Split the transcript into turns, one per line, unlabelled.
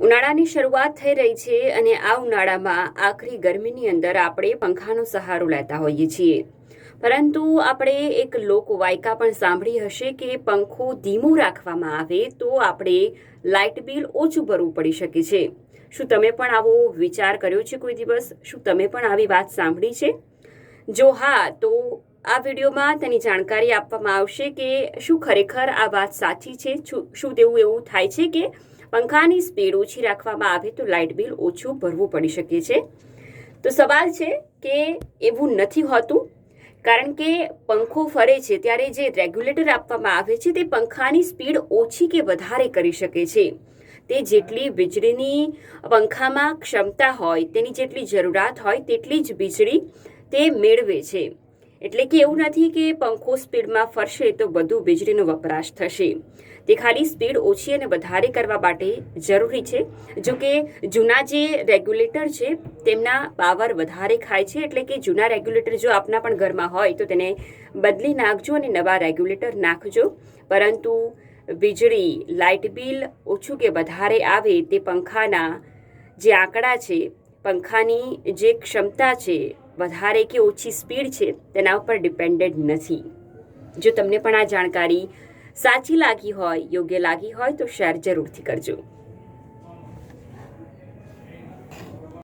ઉનાળાની શરૂઆત થઈ રહી છે અને આ ઉનાળામાં આખરી ગરમીની અંદર આપણે પંખાનો સહારો લેતા હોઈએ છીએ. પરંતુ આપણે એક લોકવાયકા પણ સાંભળી હશે કે પંખો ધીમો રાખવામાં આવે તો આપણે લાઇટ બિલ ઓછું ભરવું પડી શકે છે. શું તમે પણ આવો વિચાર કર્યો છે કોઈ દિવસ? શું તમે પણ આવી વાત સાંભળી છે? જો હા, તો આ વિડીયોમાં તેની જાણકારી આપવામાં આવશે કે શું ખરેખર આ વાત સાચી છે? શું તેવું એવું થાય છે કે પંખાની સ્પીડ ઓછી રાખવામાં આવે તો લાઇટ બિલ ઓછું ભરવું પડી શકે છે. તો સવાલ છે કે એવું નથી હોતું, કારણ કે પંખો ફરે છે ત્યારે જે રેગ્યુલેટર આપવામાં આવે છે તે પંખાની સ્પીડ ઓછી કે વધારે કરી શકે છે. તે જેટલી વીજળીની પંખામાં ક્ષમતા હોય, તેની જેટલી જરૂરિયાત હોય, તેટલી જ વીજળી તે મેળવે છે. એટલે કે એવું નથી કે પંખો સ્પીડમાં ફરશે તો બધું વીજળીનો વપરાશ થશે. તે ખાલી સ્પીડ ઓછી અને વધારે કરવા માટે જરૂરી છે. જો કે જૂના જે રેગ્યુલેટર છે, તેમના પાવર વધારે ખાય છે. એટલે કે જૂના રેગ્યુલેટર જો આપના પણ ઘરમાં હોય તો તેને બદલી નાખજો અને નવા રેગ્યુલેટર નાખજો. પરંતુ વીજળી, લાઇટ બિલ ઓછું કે વધારે આવે તે પંખાના જે આંકડા છે, પંખાની જે ક્ષમતા છે વધારે કે ઓછી સ્પીડ છે તેના ઉપર ડિપેન્ડેડ નથી. જો તમને પણ આ જાણકારી સાચી લાગી હોય, યોગ્ય લાગી હોય તો શેર જરૂરથી કરજો.